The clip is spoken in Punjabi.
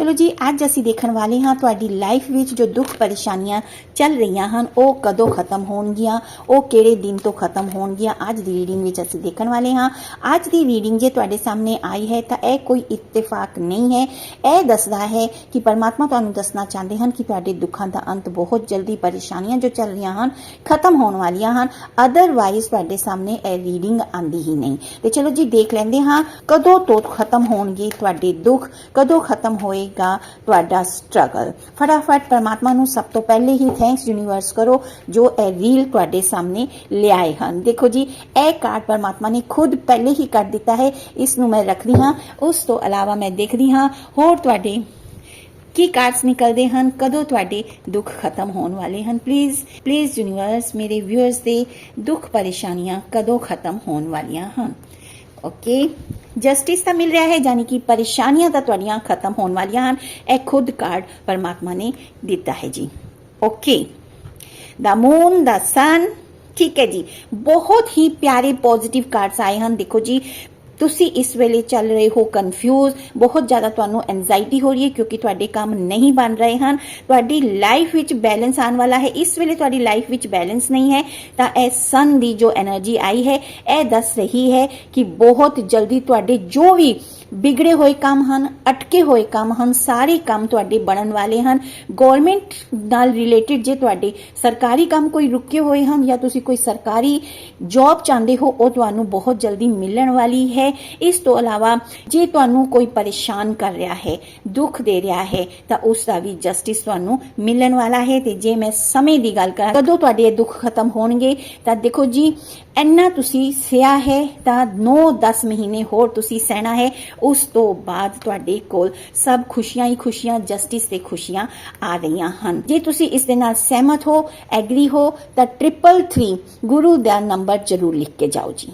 ਚਲੋ ਜੀ, ਅੱਜ ਅਸੀਂ ਦੇਖਣ ਵਾਲੇ ਹਾਂ ਤੁਹਾਡੀ ਲਾਈਫ ਵਿੱਚ ਜੋ ਦੁੱਖ ਪਰੇਸ਼ਾਨੀਆਂ ਚੱਲ ਰਹੀਆਂ ਹਨ, ਉਹ ਕਦੋਂ ਖਤਮ ਹੋਣਗੀਆਂ, ਉਹ ਕਿਹੜੇ ਦਿਨ ਤੋਂ ਖਤਮ ਹੋਣਗੀਆਂ, ਅੱਜ ਦੀ ਰੀਡਿੰਗ ਵਿੱਚ ਅਸੀਂ ਦੇਖਣ ਵਾਲੇ ਹਾਂ। ਅੱਜ ਦੀ ਰੀਡਿੰਗ ਜੇ ਤੁਹਾਡੇ ਸਾਹਮਣੇ ਆਈ ਹੈ ਤਾਂ ਇਹ ਕੋਈ ਇਤਫਾਕ ਨਹੀਂ ਹੈ। ਇਹ ਦੱਸਦਾ ਹੈ ਕਿ ਪਰਮਾਤਮਾ ਤੁਹਾਨੂੰ ਦੱਸਣਾ ਚਾਹੁੰਦੇ ਹਨ ਕਿ ਤੁਹਾਡੇ ਦੁੱਖਾਂ ਦਾ ਅੰਤ ਬਹੁਤ ਜਲਦੀ ਪਰੇਸ਼ਾਨੀਆਂ ਜੋ ਚੱਲ ਰਹੀਆਂ ਹਨ, ਖਤਮ ਹੋਣ ਵਾਲੀਆਂ ਹਨ। ਅਦਰਵਾਈਜ਼ ਤੁਹਾਡੇ ਸਾਹਮਣੇ ਇਹ ਰੀਡਿੰਗ ਆਂਦੀ ਹੀ ਨਹੀਂ। ਤੇ ਚਲੋ ਜੀ, ਦੇਖ ਲੈਂਦੇ ਹਾਂ ਕਦੋਂ ਤੋਂ ਖਤਮ ਹੋਣਗੇ ਤੁਹਾਡੇ ਦੁੱਖ, ਕਦੋਂ ਖਤਮ ਹੋਏ ਹੋਏਗਾ ਤੁਹਾਡਾ ਸਟਰਗਲ ਫਟਾਫਟ ਪਰਮਾਤਮਾ ਨੂੰ ਸਭ ਤੋਂ ਪਹਿਲੇ ਹੀ ਥੈਂਕਸ ਯੂਨੀਵਰਸ ਕਰੋ, ਜੋ ਇਹ ਰੀਲ ਤੁਹਾਡੇ ਸਾਹਮਣੇ ਲਿਆਏ ਹਨ। ਦੇਖੋ ਜੀ, ਇਹ ਕਾਰਡ ਪਰਮਾਤਮਾ ਨੇ ਖੁਦ ਪਹਿਲੇ ਹੀ ਕੱਢ ਦਿੱਤਾ ਹੈ। ਇਸ ਨੂੰ ਮੈਂ ਰੱਖਦੀ ਹਾਂ। ਉਸ ਤੋਂ ਇਲਾਵਾ ਮੈਂ ਦੇਖਦੀ ਹਾਂ ਹੋਰ ਤੁਹਾਡੇ ਕੀ ਕਾਰਡਸ ਨਿਕਲਦੇ ਹਨ, ਕਦੋਂ ਤੁਹਾਡੇ ਦੁੱਖ ਖਤਮ ਹੋਣ ਵਾਲੇ ਹਨ। ਪਲੀਜ਼ ਪਲੀਜ਼ ਯੂਨੀਵਰਸ ਮੇਰੇ ਵਿਊਅਰਸ ਦੇ ਦੁੱਖ ਪਰੇਸ਼ਾਨੀਆਂ ਕਦੋਂ ਖਤਮ ਹੋਣ ਵਾਲੀਆਂ ਹਨ? ਓਕੇ ਜਸਟਿਸ ਤਾਂ ਮਿਲ ਰਿਹਾ ਹੈ, ਯਾਨੀ ਕਿ ਪਰੇਸ਼ਾਨੀਆਂ ਤਾਂ ਤੁਹਾਡੀਆਂ ਖਤਮ ਹੋਣ ਵਾਲੀਆਂ ਹਨ। ਇਹ ਖੁਦ ਕਾਰਡ ਪਰਮਾਤਮਾ ਨੇ ਦਿੱਤਾ ਹੈ ਜੀ। ਓਕੇ ਦਾ ਮੂਨ ਦਾ ਸਨ ਠੀਕ ਹੈ ਜੀ। ਬਹੁਤ ਹੀ ਪਿਆਰੇ ਪੋਜ਼ਿਟਿਵ ਕਾਰਡਸ ਆਏ ਹਨ। ਦੇਖੋ ਜੀ ਤੁਸੀਂ ਇਸ ਵੇਲੇ ਚੱਲ ਰਹੇ ਹੋ ਕਨਫਿਊਜ਼ ਬਹੁਤ ਜ਼ਿਆਦਾ ਤੁਹਾਨੂੰ ਐਂਜ਼ਾਈਟੀ ਹੋ ਰਹੀ ਹੈ ਕਿਉਂਕਿ ਤੁਹਾਡੇ ਕੰਮ ਨਹੀਂ ਬਣ ਰਹੇ ਹਨ, ਤੁਹਾਡੀ ਲਾਈਫ ਵਿੱਚ ਬੈਲੈਂਸ ਆਉਣ ਵਾਲਾ ਹੈ, ਇਸ ਵੇਲੇ ਤੁਹਾਡੀ ਲਾਈਫ ਵਿੱਚ ਬੈਲੈਂਸ ਨਹੀਂ ਹੈ, ਤਾਂ ਇਹ ਸਨ ਦੀ ਜੋ એનર્ਜੀ ਆਈ ਹੈ, ਇਹ ਦੱਸ ਰਹੀ ਹੈ ਕਿ ਬਹੁਤ ਜਲਦੀ ਤੁਹਾਡੇ ਜੋ ਵੀ ਬਿਗੜੇ ਹੋਏ ਕੰਮ ਹਨ, ਅਟਕੇ ਹੋਏ ਕੰਮ ਹਨ, ਸਾਰੇ ਕੰਮ ਤੁਹਾਡੇ ਬਣਨ ਵਾਲੇ ਹਨ ਗਵਰਨਮੈਂਟ ਨਾਲ ਰਿਲੇਟਡ ਜੇ ਤੁਹਾਡੇ ਸਰਕਾਰੀ ਕੰਮ ਕੋਈ ਰੁਕੇ ਹੋਏ ਹਨ ਜਾਂ ਤੁਸੀਂ ਕੋਈ ਸਰਕਾਰੀ ਜੌਬ ਚਾਹੁੰਦੇ ਹੋ, ਉਹ ਤੁਹਾਨੂੰ ਬਹੁਤ ਜਲਦੀ ਮਿਲਣ ਵਾਲੀ ਹੈ ਹੈ ਇਸ ਤੋਂ ਇਲਾਵਾ ਜੇ ਤੁਹਾਨੂੰ ਕੋਈ ਪਰੇਸ਼ਾਨ ਕਰ ਰਿਹਾ ਹੈ, ਦੁੱਖ ਦੇ ਰਿਹਾ ਹੈ, ਤਾਂ ਉਸ ਦਾ ਵੀ ਜਸਟਿਸ ਤੁਹਾਨੂੰ ਮਿਲਣ ਵਾਲਾ ਹੈ। ਤੇ ਜੇ ਮੈਂ ਸਮੇਂ ਦੀ ਗੱਲ ਕਰਾਂ, ਕਦੋਂ ਤੁਹਾਡੇ ਇਹ ਦੁੱਖ ਖਤਮ ਹੋਣਗੇ? ਤਾਂ ਦੇਖੋ ਜੀ, ਇੰਨਾ ਤੁਸੀਂ ਸਿਆ ਹੈ, ਤਾਂ 9-10 ਮਹੀਨੇ ਹੋਰ ਤੁਸੀਂ ਸਹਿਣਾ ਹੈ। ਉਸ ਤੋਂ ਬਾਅਦ ਤੁਹਾਡੇ ਕੋਲ ਸਭ ਖੁਸ਼ੀਆਂ ਹੀ ਖੁਸ਼ੀਆਂ ਜਸਟਿਸ ਤੇ ਖੁਸ਼ੀਆਂ ਆ ਰਹੀਆਂ ਹਨ। ਜੇ ਤੁਸੀਂ ਇਸ ਦੇ ਨਾਲ ਸਹਿਮਤ ਹੋ ਐਗਰੀ ਹੋ, ਤਾਂ 333 ਗੁਰੂ ਦਾ ਨੰਬਰ ਜ਼ਰੂਰ ਲਿਖ ਕੇ ਜਾਓ ਜੀ।